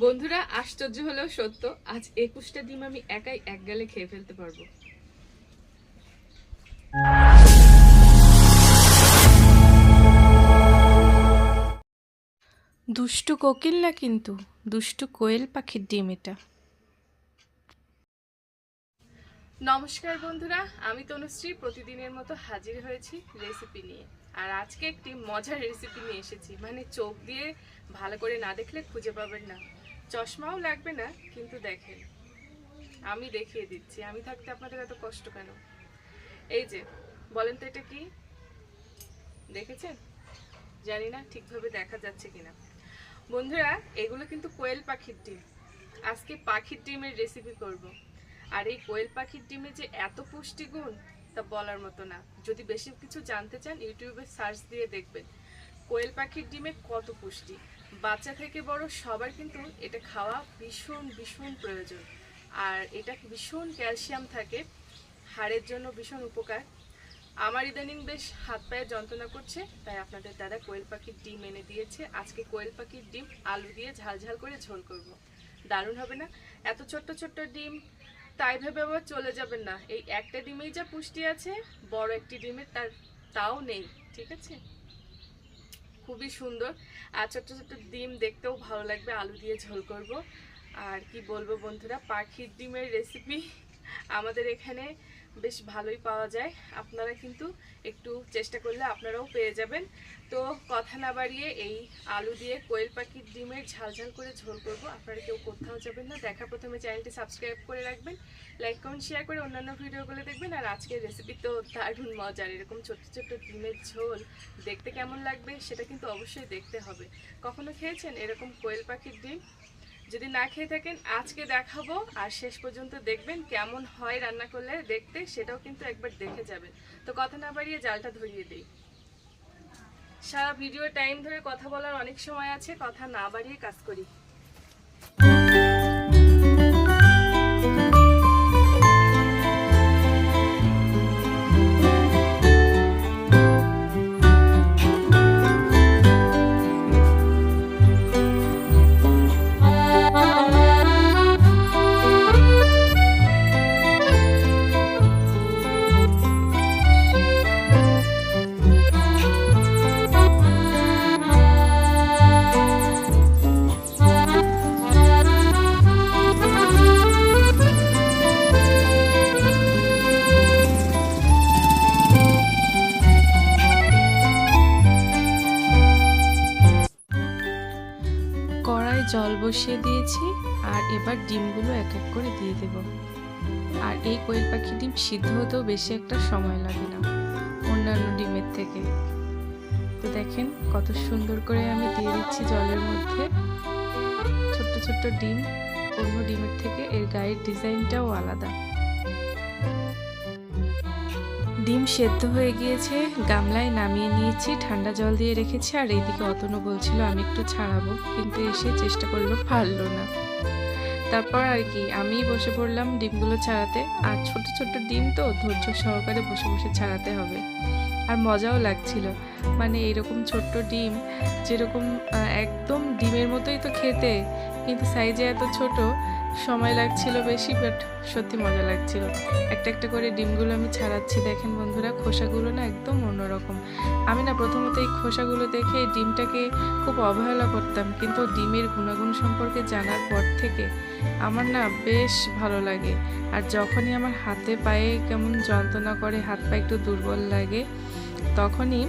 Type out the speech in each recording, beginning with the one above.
বন্ধুরা আশ্চর্য হলেও সত্য আজ একুশটা ডিম আমি একাই এক গালে খেয়ে ফেলতে পারব। দুষ্টু কোকিল না কিন্তু? দুষ্টু কোয়েল পাখির ডিম এটা। নমস্কার বন্ধুরা আমি তনুশ্রী প্রতিদিনের মতো হাজির হয়েছি রেসিপি নিয়ে। আর আজকে একটি মজার রেসিপি নিয়ে এসেছি মানে চোখ দিয়ে ভালো করে না দেখলে খুঁজে পাবেন না। চশমাও লাগবে না, কিন্তু দেখেন। আমি দেখিয়ে দিচ্ছি। আমি থাকতে আপনাদের এত কষ্ট কেন? এই যে, বলেন তো এটা কি? দেখেছেন? জানি না ঠিকভাবে দেখা যাচ্ছে কিনা। বন্ধুরা, এগুলো কিন্তু কোয়েল পাখির ডিম। আজকে পাখির ডিমের রেসিপি করব। আর এই কোয়েল পাখির ডিমে যে এত পুষ্টিগুণ তা বলার মতো না। যদি বেশি কিছু জানতে চান, ইউটিউবে সার্চ দিয়ে দেখবেন। কোয়েল পাখির ডিমে কত পুষ্টি। বাচ্চা থেকে বড় সবার কিন্তু এটা খাওয়া ভীষণ ভীষণ প্রয়োজন। আর এটা ভীষণ ক্যালসিয়াম থাকে, হাড়ের জন্য ভীষণ উপকার। আমার ইদানিং বেশ হাত পায়ে যন্ত্রণা করছে, তাই আপনাদের দাদা কোয়েল পাখির ডিম এনে দিয়েছে। আজকে কোয়েল পাখির ডিম, আলু দিয়ে ঝাল ঝাল করে ঝোল করব। দারুণ হবে না? এত ছোট্ট ছোট্ট ডিম, তাই ভেবে আবার চলে যাবেন না। এই একটা ডিমেই যা পুষ্টি আছে, বড় একটি ডিমের তার, তাও নেই, ঠিক আছে? খুবই সুন্দর। আর ছোট্ট ছোট্ট ডিম দেখতেও ভালো লাগবে, আলু দিয়ে ঝোল করব। আর কি বলব বন্ধুরা, পাখির ডিমের রেসিপি আমাদের এখানে বেশ ভালোই পাওয়া যায়। আপনারা কিন্তু একটু চেষ্টা করলে আপনারাও পেয়ে যাবেন। তো কথা না বাড়িয়ে এই আলু দিয়ে কোয়েল পাখির ডিমের ঝাল ঝাল করে ঝোল করব। আপনারা কেউ কোথাও যাবেন না। দেখা প্রথমে চ্যানেলটি সাবস্ক্রাইব করে রাখবেন, লাইক, কমেন্ট শেয়ার করে অন্যান্য ভিডিওগুলো দেখবেন। আর আজকের রেসিপি তো দারুণ মজার। এরকম ছোট্ট ছোট্ট ডিমের ঝোল দেখতে কেমন লাগবে সেটা কিন্তু অবশ্যই দেখতে হবে। কখনো খেয়েছেন এরকম কোয়েল পাখির ডিম? যদি না খেয়ে থাকেন, আজকে দেখাবো আর শেষ পর্যন্ত দেখবেন কেমন হয় রান্না করলে দেখতে, সেটাও কিন্তু একবার দেখে যাবেন। তো কথা না বাড়িয়ে জালটা ধরিয়ে দিই। সারা ভিডিও টাইম ধরে কথা বলার অনেক সময় আছে, কথা না বাড়িয়ে কাজ করি। বসিয়ে দিয়েছি আর এবার ডিমগুলো এক এক করে দিয়ে দেব। আর এই কোয়েল পাখি ডিম সিদ্ধ হতেও বেশি একটা সময় লাগে না অন্যান্য ডিমের থেকে। তো দেখেন কত সুন্দর করে আমি দিয়ে দিচ্ছি জলের মধ্যে। ছোট্ট ছোট্ট ডিম, অন্য ডিমের থেকে এর গায়ের ডিজাইনটাও আলাদা। ডিম সেদ্ধ হয়ে গিয়েছে, গামলায় নামিয়ে নিয়েছি, ঠান্ডা জল দিয়ে রেখেছি, আর এইদিকে অতনু বলছিল, আমি একটু ছাড়াবো। কিন্তু এসে চেষ্টা করল, পারল না। তারপর আর কি আমি বসে পড়লাম ডিমগুলো ছাড়াতে। আর ছোট ছোট ডিম তো ধৈর্য সহকারে বসে বসে ছাড়াতে হবে। আর মজাও লাগছিল। মানে এরকম ছোট্ট ডিম, যেরকম একদম ডিমের মতোই তো খেতে, কিন্তু সাইজে এত ছোট সময় লাগছিল বেশি বাট সত্যি মজা লাগছিল। একটা একটা করে ডিমগুলো আমি ছাড়াচ্ছি। দেখেন বন্ধুরা, খোসাগুলো না একদম অন্যরকম। আমি না প্রথমত এই খোসাগুলো দেখে ডিমটাকে খুব অবহেলা করতাম, কিন্তু ডিমের গুণাগুণ সম্পর্কে জানার পর থেকে আমার না বেশ ভালো লাগে। আর যখনই আমার হাতে পায়ে কেমন যন্ত্রণা করে, হাত পা একটু দুর্বল লাগে, তখনই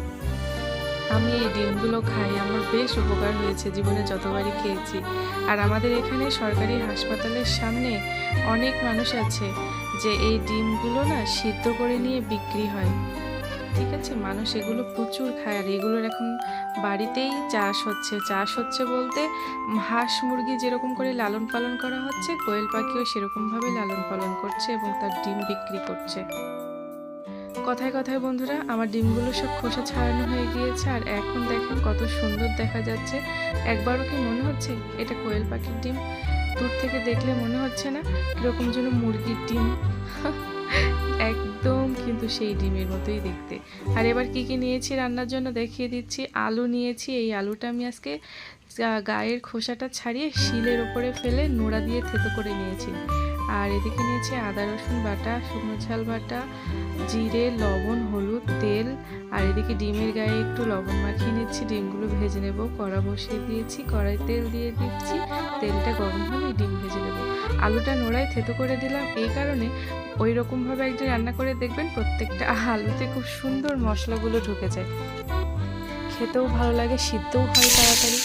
আমি এই ডিমগুলো খাই, আমার বেশ উপকার হয়েছে জীবনে যতবারই খেয়েছি। আর আমাদের এখানে সরকারি হাসপাতালের সামনে অনেক মানুষ আছে যে এই ডিমগুলো না সিদ্ধ করে নিয়ে বিক্রি হয়। ঠিক আছে, মানুষ এগুলো প্রচুর খায় আর এগুলোর এখন বাড়িতেই চাষ হচ্ছে। চাষ হচ্ছে বলতে হাঁস মুরগি যেরকম করে লালন পালন করা হচ্ছে, কোয়েল পাখিও সেরকমভাবে লালন পালন করছে এবং তার ডিম বিক্রি করছে। কথায় কথায় বন্ধুরা, আমার ডিমগুলো সব খোসা ছাড়ানো হয়ে গিয়েছে আর এখন দেখেন কত সুন্দর দেখা যাচ্ছে। একবারও কি মনে হচ্ছে এটা কোয়েল পাখির ডিম? দূর থেকে দেখলে মনে হচ্ছে না কীরকম যেন মুরগির ডিম। একদম কিন্তু সেই ডিমের মতোই দেখতে। আর এবার কি কি নিয়েছি রান্নার জন্য দেখিয়ে দিচ্ছি। আলু নিয়েছি, এই আলুটা আমি আজকে গায়ের খোসাটা ছাড়িয়ে শিলের ওপরে ফেলে নোড়া দিয়ে থেতো করে নিয়েছি। আর এদিকে নিয়েছি আদা, রসুন বাটা, শুকনো ঝাল বাটা, জিরে, লবণ, হলুদ, তেল। আর এদিকে ডিমের গায়ে একটু লবণ মাখিয়ে নিচ্ছি। ডিমগুলো ভেজে নেব। কড়া বসিয়ে দিয়েছি। কড়াই তেল দিয়ে দিচ্ছি। তেলটা গরম হলে ডিম ভেজে নেব। আলুটা নোড়ায় থেতো করে দিলাম। এই কারণে ওই রকমভাবে একদিন রান্না করে দেখবেন প্রত্যেকটা আলুতে খুব সুন্দর মশলাগুলো ঢুকে যায়। খেতেও ভালো লাগে, সিদ্ধও হয় তাড়াতাড়ি।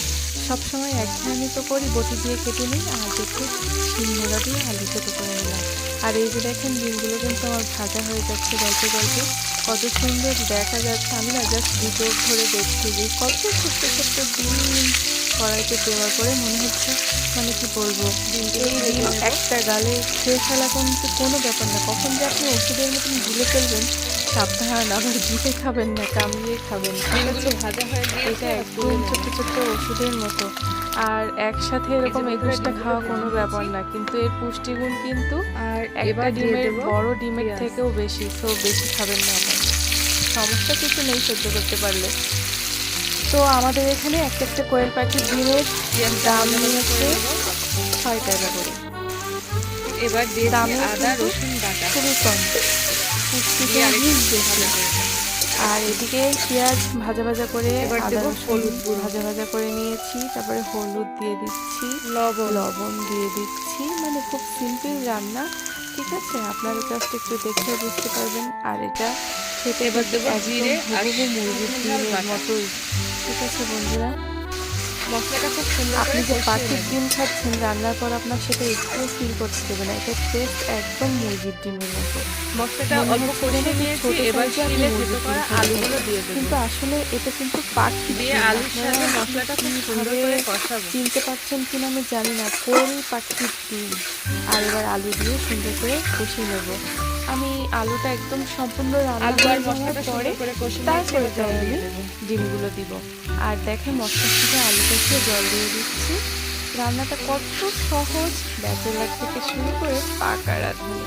সবসময় একঘেয়েমি তো করি, বটি দিয়ে কেটে নিই, আর দেখে শিলনোড়া দিয়ে আলু থেতো করে নিলাম। আর এই যে দেখেন, ডিমগুলো কিন্তু আমার ভাজা হয়ে যাচ্ছে গল্পে গল্পে। কত সুন্দর দেখা যাচ্ছে। আমি না জাস্ট দুটো ধরে দেখছি যে কত ছোট্ট ছোট্ট ডিম কড়াইতে দেওয়া করে, মনে হচ্ছে মানে কি বলব ডিম একটা গালে খেয়ে ফেলা কিন্তু কোনো ব্যাপার না। কখন যে আপনি ওষুধের মতন ভুলে ফেলবেন সাবধান আবার জিতে খাবেন না কামড়িয়ে খাবেন। ভাজা হয়ে এটা একদম ছোট্ট ছোট্ট ওষুধের মতো। আর একসাথে এরকম একুশটা খাওয়া কোনো ব্যাপার না। কিন্তু এর পুষ্টিগুণ কিন্তু আর একটা ডিমের বড় ডিমের থেকেও বেশি তো বেশি খাবেন না সমস্যা কিছু নেই সহ্য করতে পারলে। তো আমাদের এখানে একটা একটা কোয়েল পাখির ডিমের দাম নিয়েছে ছয় টাকা করে। এবার দিয়ে দামে আদা রসুন বাটা। খুবই কম। আর এদিকে পেঁয়াজ ভাজা ভাজা করে আদা হলুদ ভাজা ভাজা করে নিয়েছি। তারপরে হলুদ দিয়ে দিচ্ছি। লবণ। লবণ দিয়ে দিচ্ছি। মানে খুব সিম্পল রান্না। ঠিক আছে? আপনারা জাস্ট একটু দেখে বুঝতে পারবেন। আর এটা খেতে এবার দেবো জিরে আর মুরগির। মতোই। ঠিক আছে বন্ধুরা? আপনি যে পাখির ডিম খাচ্ছেন রান্নার পর আপনার সেটা একটু ফিল করতে দেবে না। এটা টেস্ট একদম মুরগির ডিমের মতো। মশলাটা অল্প নিয়েছি এবার করা আলুগুলো দিয়ে দেবো। কিন্তু আসলে এটা কিন্তু পাখি দিয়ে ডিম। আলুর সাথে মশলাটা খুব সুন্দর করে কষাবো? চিনতে পারছেন কিনা আমি জানি না। কোল পাখির ডিম। আর এবার আলু দিয়ে সুন্দর করে কষিয়ে নেব। আমি আলুটা একদম সম্পূর্ণ রান্না আলু আর মশলাটা পরে তারপরে আমি ডিমগুলো দিব। আর দেখে মশলার থেকে আলু কষিয়ে জল দিয়ে দিচ্ছি। রান্নাটা কত সহজ। ব্যাচেলার থেকে শুরু করে পাকা রাঁধুনি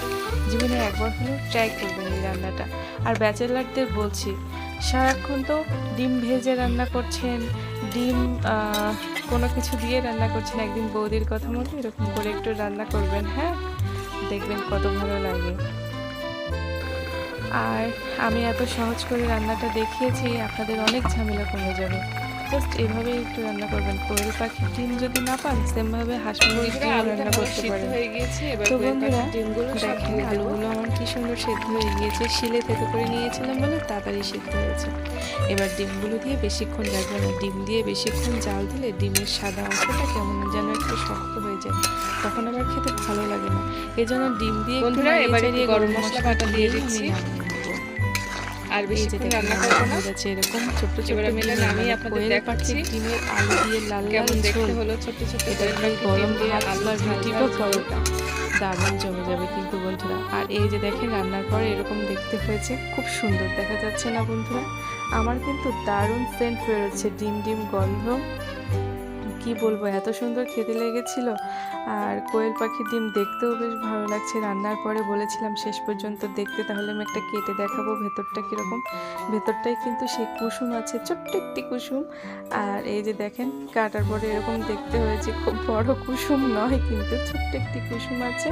জীবনে একবার হলেও ট্রাই করবেন এই রান্নাটা। আর ব্যাচেলারদের বলছি সারাক্ষণ তো ডিম ভেজে রান্না করছেন ডিম কোনো কিছু দিয়ে রান্না করছেন একদিন বৌদির কথা মতো এরকম করে একটু রান্না করবেন হ্যাঁ? দেখবেন কত ভালো লাগে। আর আমি এত সহজ করে রান্নাটা দেখিয়েছি আপনাদের অনেক ঝামেলা কমে যাবে। জাস্ট এভাবেই একটু রান্না করবেন। কোয়েল পাখির ডিম যদি না পান সেমভাবে হাঁস মুরগির রান্না করতে পারেন। হয়ে গিয়েছে তো বন্ধুরা, ডিমগুলো দেখেন আলুগুলো আমার কি সুন্দর সেদ্ধ হয়ে গিয়েছে। শিলে থেতো করে নিয়েছিলাম বলে তাড়াতাড়ি সেদ্ধ হয়েছে। এবার ডিমগুলো দিয়ে বেশিক্ষণ রাখবে না ডিম দিয়ে বেশিক্ষণ জাল দিলে ডিমের সাদা অংশটা কেমন যেন একটু শক্ত হয়ে যায়। তখন আবার খেতে ভালো লাগে না। এই জন্য ডিম দিয়ে বন্ধুরা, এবার গরম মশলা বাটা দিয়ে দিচ্ছি। আর বেশিক্ষণ রান্না করব না। হয়ে যাচ্ছে এরকম ছোট্ট ছোট্ট এবার আমি এটা ডিম, নামিয়ে আপনাদের দেখাচ্ছি। ডিমের আলু দিয়ে লাল লাল দেখতে হলো গরম দিয়ে রুটি বা পরোটা দারুণ জমে যাবে কিন্তু বন্ধুরা। আর এই যে দেখেন রান্নার পর এরকম দেখতে হয়েছে খুব সুন্দর। দেখা যাচ্ছে না বন্ধুরা? আমার কিন্তু দারুণ সেন্ট বেরোচ্ছে ডিম ডিম গন্ধ। কি বলব, এত সুন্দর খেতে লেগেছিল। আর কোয়েল পাখির ডিম দেখতেও বেশ ভালো লাগছে। রান্নার পরে বলেছিলাম, শেষ পর্যন্ত দেখতে, তাহলে আমি একটা কেটে দেখাবো ভেতরটা কীরকম। ভেতরটাই কিন্তু সেই কুসুম আছে, ছোট্ট একটি কুসুম। আর এই যে দেখেন, কাটার পরে এরকম দেখতে হয়েছে, খুব বড় কুসুম নয়, কিন্তু ছোট্ট একটি কুসুম আছে।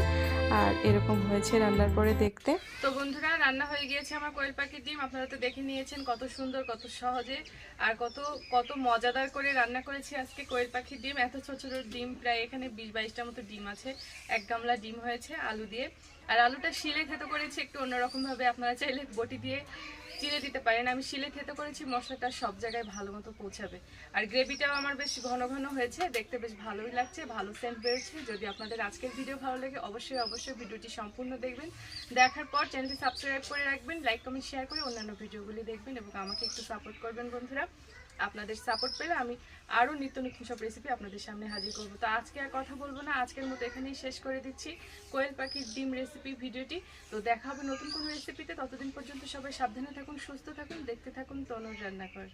আর এরকম হয়েছে রান্নার পরে দেখতে। তো বন্ধুরা, রান্না হয়ে গিয়েছে আমার কোয়েল পাখির ডিম। আপনারা তো দেখে নিয়েছেন কত সুন্দর, কত সহজে, আর কত কত মজাদার করে রান্না করেছি আজকে কোয়েল পাখির ডিম, এত ছোট ছোট ডিম, প্রায় এখানে বিশ বাইশটার মতো ডিম আছে। এক গামলা ডিম হয়েছে আলু দিয়ে। আর আলুটা শিলে থেতো করেছি, একটু অন্যরকম ভাবে আপনারা চাইলে বটি দিয়ে চিড়ে দিতে পারেন। আমি শিলে থেতো করেছি, মশলাটা সব জায়গায় ভালো মতো পৌঁছাবে। আর গ্রেভিটাও আমার বেশ ঘন ঘন হয়েছে, দেখতে বেশ ভালোই লাগছে, ভালো সেন্ট বেরোচ্ছে। যদি আপনাদের আজকের ভিডিও ভালো লাগে, অবশ্যই অবশ্যই ভিডিওটি সম্পূর্ণ দেখবেন। দেখার পর চ্যানেলটি সাবস্ক্রাইব করে রাখবেন লাইক কমেন্ট শেয়ার করে অন্যান্য ভিডিওগুলি দেখবেন এবং আমাকে একটু সাপোর্ট করবেন বন্ধুরা। আপনাদের সাপোর্ট পেলে আমি আরও নিত্য নতুন সব রেসিপি আপনাদের সামনে হাজির করব। তো আজকে আর কথা বলব না, আজকের মতো এখানেই শেষ করে দিচ্ছি। কোয়েল পাখির ডিম রেসিপি ভিডিওটি। তো দেখা হবে নতুন কোনো রেসিপিতে ততদিন পর্যন্ত সবাই সাবধানে থাকুন, সুস্থ থাকুন, দেখতে থাকুন তনুর রান্নাঘর।